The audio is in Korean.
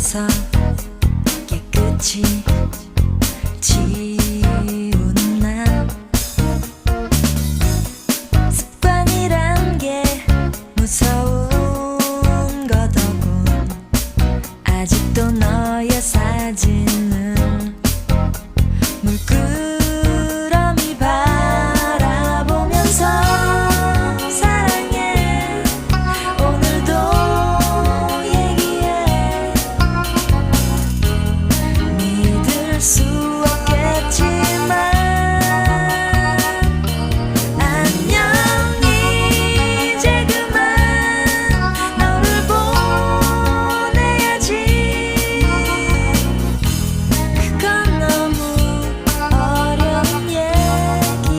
서 깨끗이 지우나. 습관이란 게 무서운 거더군 아직도 너의 삶